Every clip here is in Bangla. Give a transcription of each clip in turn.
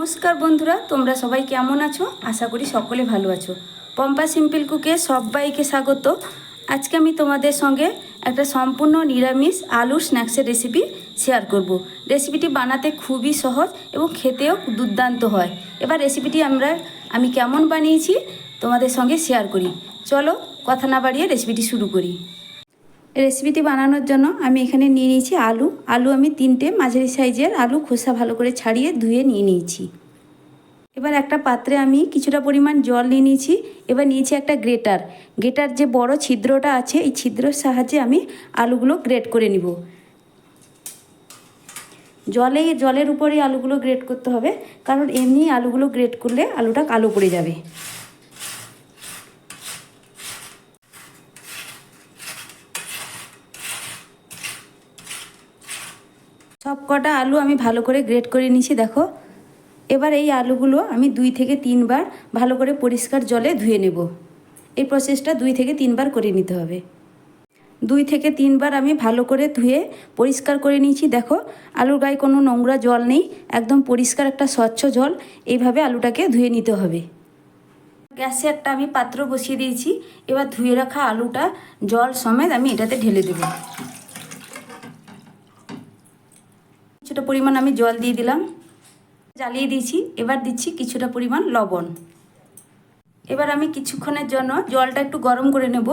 নমস্কার বন্ধুরা, তোমরা সবাই কেমন আছো? আশা করি সকলে ভালো আছো। পম্পা সিম্পল কুকে সবাইকে স্বাগত। আজকে আমি তোমাদের সঙ্গে একটা সম্পূর্ণ নিরামিষ আলুর স্ন্যাক্সের রেসিপি শেয়ার করব। রেসিপিটি বানাতে খুবই সহজ এবং খেতেও দুর্দান্ত হয়। এবার রেসিপিটি আমরা, আমি কেমন বানিয়েছি তোমাদের সঙ্গে শেয়ার করি। চলো, কথা না বাড়িয়ে রেসিপিটি শুরু করি। রেসিপিটি বানানোর জন্য আমি এখানে নিয়ে নিয়েছি আলু। আলু আমি তিনটে, মাঝারি সাইজের আলু খোসা ভালো করে ছাড়িয়ে ধুয়ে নিয়ে নিয়েছি। এবার একটা পাত্রে আমি কিছুটা পরিমাণ জল নিয়ে নিয়েছি। এবার নিয়েছি একটা গ্রেটার। গ্রেটার যে বড় ছিদ্রটা আছে, এই ছিদ্রের সাহায্যে আমি আলুগুলো গ্রেট করে নিব। জলে, জলের উপরে আলুগুলো গ্রেট করতে হবে, কারণ এমনি আলুগুলো গ্রেট করলে আলুটা কালো পড়ে যাবে। সব কটা আলু আমি ভালো করে গ্রেট করে নিয়েছি, দেখো। এবার এই আলুগুলো আমি দুই থেকে তিনবার ভালো করে পরিষ্কার জলে ধুয়ে নেব। এই প্রসেসটা দুই থেকে তিনবার করে নিতে হবে। দুই থেকে তিনবার আমি ভালো করে ধুয়ে পরিষ্কার করে নিয়েছি, দেখো। আলুর গায়ে কোনো নোংরা জল নেই, একদম পরিষ্কার একটা স্বচ্ছ জল। এইভাবে আলুটাকে ধুয়ে নিতে হবে। গ্যাসে একটা আমি পাত্র বসিয়ে দিয়েছি, এবার ধুয়ে রাখা আলুটা জল সমেত আমি এটাতে ঢেলে দেবো। কিছুটা পরিমাণ আমি জল দিয়ে দিলাম, জ্বালিয়ে দিয়েছি, এবার দিচ্ছি কিছুটা পরিমাণ লবণ। এবার আমি কিছুক্ষণের জন্য জলটা একটু গরম করে নেব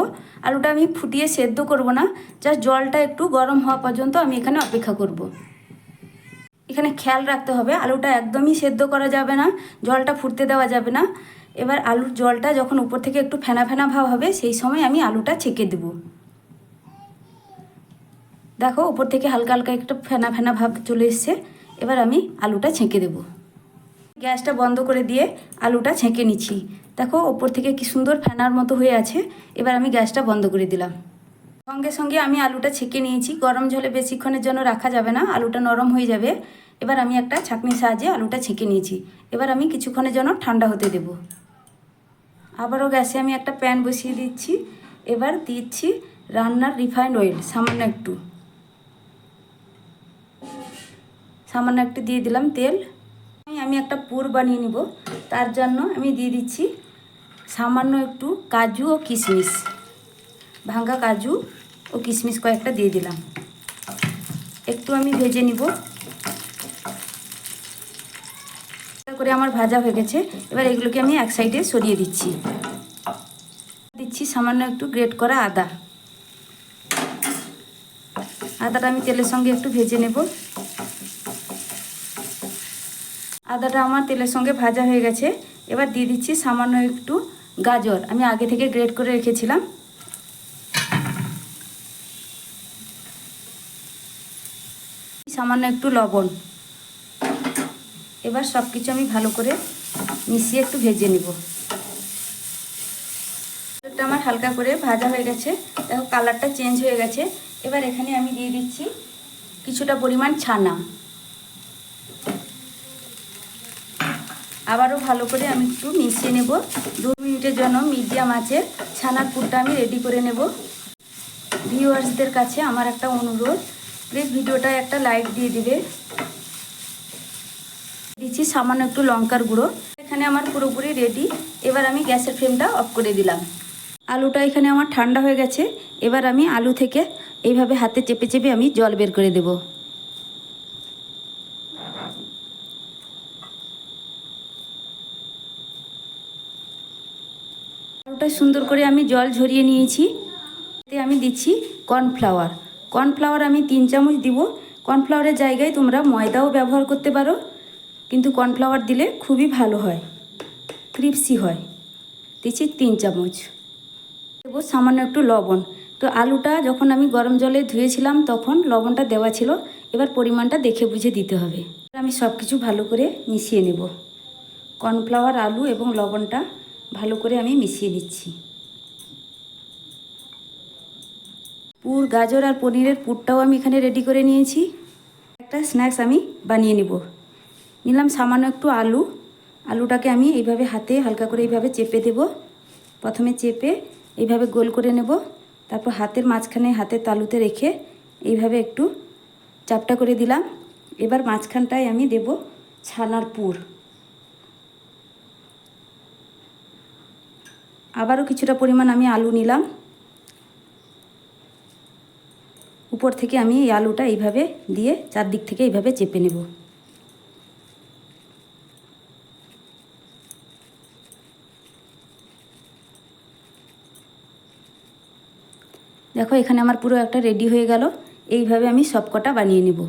আলুটা আমি ফুটিয়ে সেদ্ধ করব না, জাস্ট জলটা একটু গরম হওয়া পর্যন্ত আমি এখানে অপেক্ষা করব। এখানে খেয়াল রাখতে হবে, আলুটা একদমই সেদ্ধ করা যাবে না, জলটা ফুটতে দেওয়া যাবে না। এবার আলুর জলটা যখন উপর থেকে একটু ফেনা ফেনা ভাব হবে, সেই সময় আমি আলুটা ছেঁকে দেবো। দেখো, উপর থেকে হালকা হালকা একটা ফেনা ফেনা ভাব চলে এসছে। এবার আমি আলুটা ছেঁকে দেব। গ্যাসটা বন্ধ করে দিয়ে আলুটা ছেঁকে নিচ্ছি। দেখো ওপর থেকে কি সুন্দর ফেনার মতো হয়ে আছে। এবার আমি গ্যাসটা বন্ধ করে দিলাম। সঙ্গে সঙ্গে আমি আলুটা ছেঁকে নিয়েছি। গরম জলে বেশিক্ষণের জন্য রাখা যাবে না, আলুটা নরম হয়ে যাবে। এবার আমি একটা ছাঁকনির সাহায্যে আলুটা ছেঁকে নিয়েছি। এবার আমি কিছুক্ষণের জন্য ঠান্ডা হতে দেব। আবারও গ্যাসে আমি একটা প্যান বসিয়ে দিচ্ছি। এবার দিচ্ছি রান্নার রিফাইন্ড অয়েল, সামান্য একটু। সামান্য একটু দিয়ে দিলাম তেল। আমি একটা পুর বানিয়ে নিব। তার জন্য আমি দিয়ে দিচ্ছি সামান্য একটু কাজু ও কিশমিশ। ভাঙ্গা কাজু ও কিশমিশ কয়েকটা দিয়ে দিলাম। একটু আমি ভেজে নিব। করে আমার ভাজা হয়ে গেছে। এবার এগুলোকে আমি এক সাইডে সরিয়ে দিচ্ছি। দিচ্ছি সামান্য একটু গ্রেট করা আদা। আদাটা আমি তেলের সঙ্গে একটু ভেজে নেব। আদাটা আমার তেলের সঙ্গে ভাজা হয়ে গেছে। এবার দিয়ে দিচ্ছি সামান্য একটু গাজর। আমি আগে থেকে গ্রেট করে রেখেছিলাম। সামান্য একটু লবণ। এবার সব কিছু আমি ভালো করে মিশিয়ে একটু ভেজে নিব। আমার হালকা করে ভাজা হয়ে গেছে। দেখো কালারটা চেঞ্জ হয়ে গেছে। এবার এখানে আমি দিয়ে দিচ্ছি কিছুটা পরিমাণ ছানা। আবারও ভালো করে আমি একটু মিশিয়ে নেব। দু মিনিটের জন্য মিডিয়াম আছে ছানার পুরটা আমি রেডি করে নেব। ভিউয়ার্সদের কাছে আমার একটা অনুরোধ প্লিজ ভিডিওটায় একটা লাইক দিয়ে দিবে। দিচ্ছি সামান্য একটু লঙ্কার গুঁড়ো। এখানে আমার পুরোপুরি রেডি এবার আমি গ্যাসের ফ্লেমটা অফ করে দিলাম। আলুটা এখানে আমার ঠান্ডা হয়ে গেছে। এবার আমি আলু থেকে এইভাবে হাতে চেপে চেপে আমি জল বের করে দেবো আলুটা সুন্দর করে আমি জল ঝরিয়ে নিয়েছি। এতে আমি দিচ্ছি কর্নফ্লাওয়ার। কর্নফ্লাওয়ার আমি তিন চামচ দিব। কর্নফ্লাওয়ারের জায়গায় তোমরা ময়দাও ব্যবহার করতে পারো। কিন্তু কর্নফ্লাওয়ার দিলে খুবই ভালো হয়। ক্রিপসি হয়। দিচ্ছি তিন চামচ। দেবো সামান্য একটু লবণ। তো আলুটা যখন আমি গরম জলে ধুয়েছিলাম তখন লবণটা দেওয়া ছিল। এবার পরিমাণটা দেখে বুঝে দিতে হবে। আমি সব কিছু ভালো করে মিশিয়ে নেব। কর্নফ্লাওয়ার, আলু এবং লবণটা ভালো করে আমি মিশিয়ে নিচ্ছি। পুর, গাজর আর পনিরের পুরটাও আমি এখানে রেডি করে নিয়েছি। একটা স্ন্যাক্স আমি বানিয়ে নেব। নিলাম সামান্য একটু আলু। আলুটাকে আমি এইভাবে হাতে হালকা করে এইভাবে চেপে দেব। প্রথমে চেপে এইভাবে গোল করে নেব। তারপর হাতের মাঝখানে হাতের তালুতে রেখে এইভাবে একটু চাপটা করে দিলাম। এবার মাঝখানটায় আমি দেব ছানার পুর। আবারও কিছুটা পরিমাণ আমি আলু নিলাম। উপর থেকে আমি এই আলুটা এইভাবে দিয়ে চারদিক থেকে এইভাবে চেপে নেব। দেখো, এখানে আমার পুরো একটা রেডি হয়ে গেল। এইভাবে আমি সব কটা বানিয়ে নেব।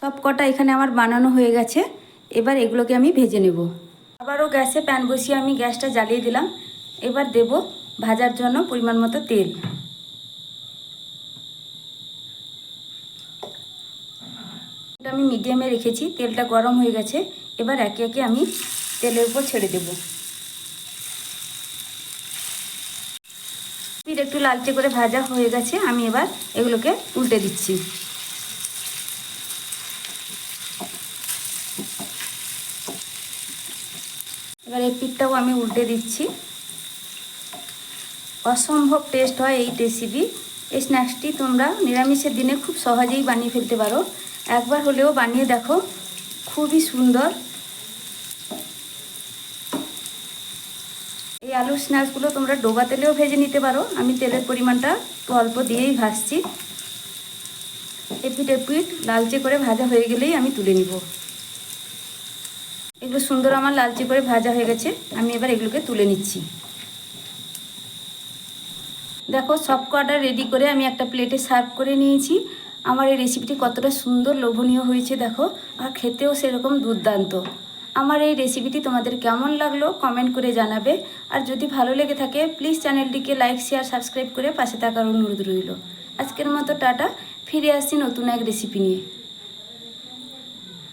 সব কটা এখানে আমার বানানো হয়ে গেছে। এবার এগুলোকে আমি ভেজে নেব। আবারও গ্যাসে প্যান বসিয়ে আমি গ্যাসটা জ্বালিয়ে দিলাম। এবার দেব ভাজার জন্য পরিমাণ মতো তেল। আমি মিডিয়ামে রেখেছি, তেলটা গরম হয়ে গেছে। এবার একে একে আমি তেলের উপর ছেড়ে দেব। একটু লালচে করে ভাজা হয়ে গেছে, আমি এবার এগুলোকে উল্টে দিচ্ছি। এবার এই পিঠটাও আমি উল্টে দিচ্ছি। অসম্ভব টেস্ট হয় এই রেসিপি এই স্ন্যাক্সটি তোমরা নিরামিষের দিনে খুব সহজেই বানিয়ে ফেলতে পারো। একবার হলেও বানিয়ে দেখো, খুবই সুন্দর। এই আলুর স্ন্যাক্সগুলো তোমরা ডোবা তেলেও ভেজে নিতে পারো। আমি তেলের পরিমাণটা অল্প দিয়েই ভাজছি। এপিট এপিট লালচে করে ভাজা হয়ে গেলেই আমি তুলে নিব। এগুলো সুন্দর আমার লালচে করে ভাজা হয়ে গেছে। আমি এবার এগুলোকে তুলে নিচ্ছি। দেখো, সব কটা রেডি করে আমি একটা প্লেটে সার্ভ করে নিয়েছি। আমার এই রেসিপিটি কতটা সুন্দর লোভনীয় হয়েছে, দেখো। আর খেতেও সেরকম দুর্দান্ত। আমার এই রেসিপিটি তোমাদের কেমন লাগল কমেন্ট করে জানাবে। আর যদি ভালো লেগে থাকে প্লিজ চ্যানেলটিকে লাইক শেয়ার সাবস্ক্রাইব করে পাশে থাকার অনুরোধ রইল। আজকের মতো টাটা, ফিরে আসছি নতুন এক রেসিপি নিয়ে।